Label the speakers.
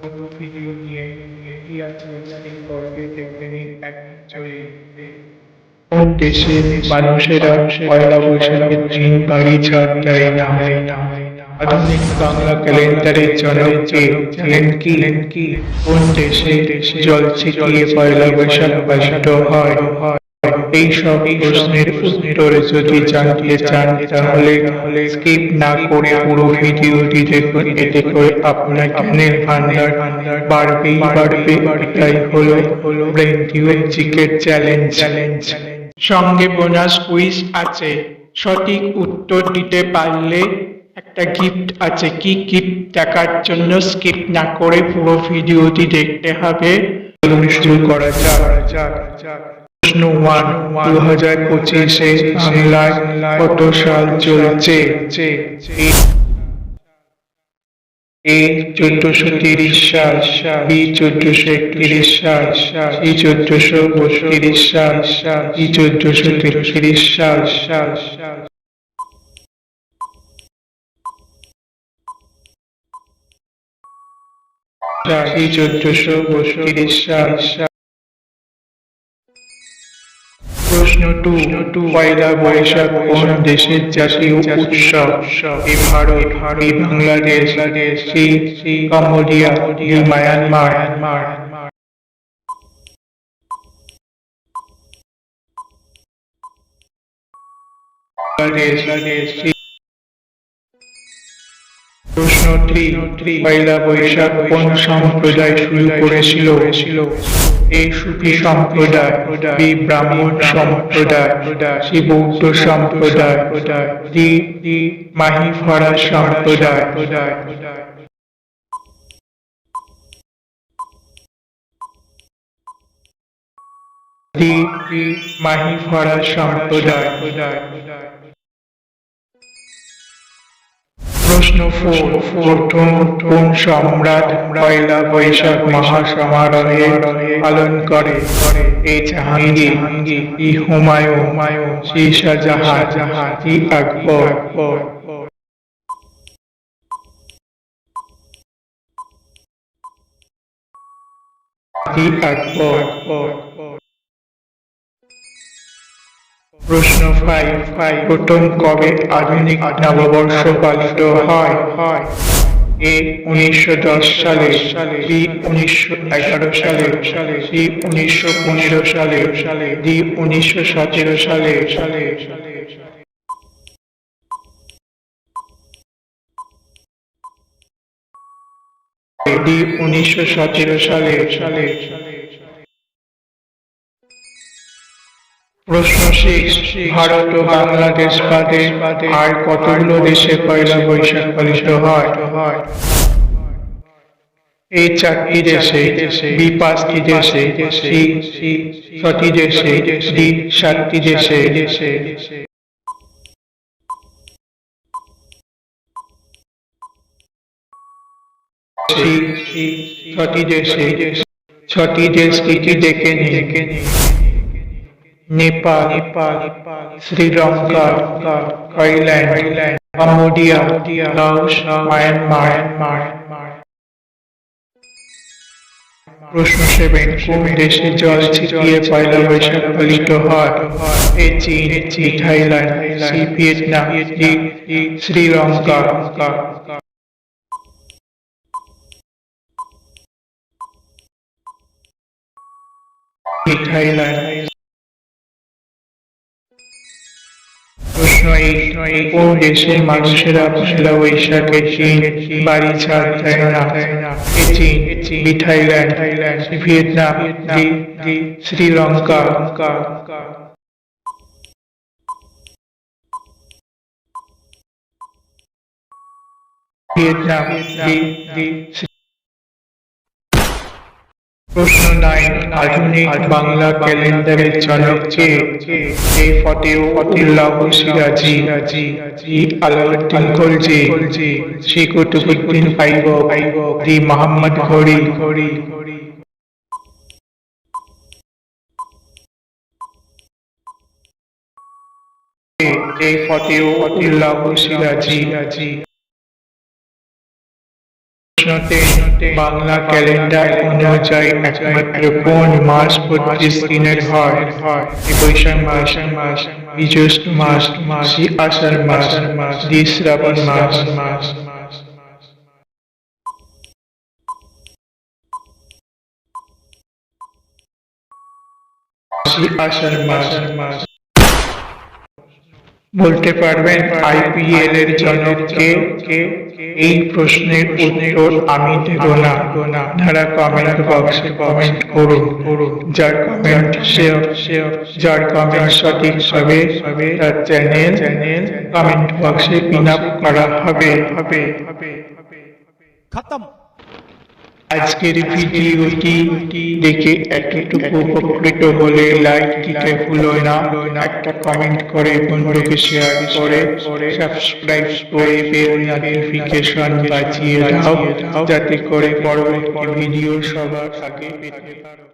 Speaker 1: কোনো ভিডিও নিয়ে কি আছে সেই গল্পে এক চলে কোন দেশে মানুষেরা পয়লা বৈশাখের দিন বাড়ি ছাড় দেয় না। আধুনিক বাংলা ক্যালেন্ডারের জনক কে জানেন কি? কোন দেশে দেশে জল ছিটিয়ে পয়লা বৈশাখ পালিত হয়? প্রশ্নের যদি জানতে চান, তাহলে স্কিপ না করে পুরো ভিডিওটি দেখুন। এতে করে আপনার জ্ঞানের ভান্ডার বাড়বে। এটাই হলো ব্রেন চ্যালেঞ্জ চ্যালেঞ্জ সঙ্গে বোনাস কুইজ আছে। সঠিক উত্তর দিতে পারলে একটা গিফট আছে। কি গিফট দেখার জন্য স্কিপ না করে পুরো ভিডিওটি দেখতে হবে? শুরু করা যাক। প্রশ্ন ওয়ান দু হাজার পঁচিশে বাংলায় কত সাল চলছে? এ চোদ্দশো তিরিশ সাল, বি চোদ্দশো একত্রিশ সাল, সি চোদ্দশো বত্রিশ সাল ই চোদ্দশো তেত্রিশ সাল। সি চোদ্দশো বত্রিশ সাল প্রশ্ন টু, পয়লা বৈশাখ কোন দেশের জাতীয় উৎসব? A Bharat, A Bangladesh, C Cambodia Myanmar. Bangladesh C প্রশ্ন পয়লা বৈশাখ কোন সম্প্রদায় শুরু করেছিল? এ সুফি সম্প্রদায়, বি ব্রাহ্মণ সম্প্রদায়, সি বৌদ্ধ সম্প্রদায়, ডি মাহি ফরাস সম্প্রদায়। ডি মাহি ফরাস সম্প্রদায়। ফোর প্রথম কোন সম্রাট পয়লা বৈশাখ মহাসমারোহে পালন করে। A Jahangir E Humayun, C Shahjahan, E Akbar. E Akbar. প্রশ্ন ফাইভ প্রথম কবে আধুনিক নববর্ষ পালিত হয়? হয় এ উনিশশো দশ সালে, বি উনিশশো এগারো সালে, সি উনিশশো পনেরো সালে, ডি উনিশশো সতেরো সালে সালে ডি উনিশশো সতেরো সালে সালে। প্রশ্ন সিক্স ভারত ও বাংলাদেশ বাদে আর কতগুলো দেশে পয়লা বৈশাখ পালিত হয়? এই চারটি দেশে, বি দেশে ছটি দেশে, ডি সাতটি দেশে। ছটি দেশে, ছটি দেশ কি কি দেখে নিয়ে Nepal Nepal Sri Lanka Thailand Cambodia Laos Myanmar Myanmar প্রশ্ন সেভেন কোন দেশে জল ছিটিয়ে পয়লা বৈশাখ পালিত হয় এ চীন চীন Thailand C Vietnam D Sri Lanka Thailand কোন দেশের মানুষেরা পয়লা বৈশাখে চীন বাড়ি ছাড় না। চীন থাইল্যান্ড ভিয়েতনাম শ্রীলঙ্কা। ভিয়েতনাম প্রশ্ন নাইন আধুনিক বাংলা ক্যালেন্ডারের জনক কে A Fateh Ullah Shirazi E Alauddin Khalji C Qutbuddin Aibak D Mohammad ঘড়ি এ ফতেহ উল্লাহ বাংলা ক্যালেন্ডার অনুযায়ী একমাত্র কোন মাস বত্রিশ দিনের হয় এ বৈশাখ মাস মাস জ্যৈষ্ঠ মাস মাস আষাঢ় মাস মাস শ্রাবণ মাস মাস আষাঢ় মাস মাস বলতে পারবেন আইপিএল এর জনক কে কে এই প্রশ্নের উত্তর আমি দেব না তারা কমেন্ট বক্সে কমেন্ট করুন করুন যার কমেন্ট শেয়ার শেয়ার যার কমেন্ট সঠিক হবে হবে তার চ্যানেল চ্যানেল কমেন্ট বক্সে পিন আপ করা হবে হবে হবে
Speaker 2: খতম
Speaker 1: আজকের ভিডিওটি দেখে এতটুকু উপকৃত হলে লাইক দিতে ভুলো না। একটা কমেন্ট করে বন্ধুকে শেয়ার করে সাবস্ক্রাইব করে বেল নোটিফিকেশন বাজিয়ে দাও, যাতে করে পরবর্তী ভিডিও সবার আগে পেতে পারো।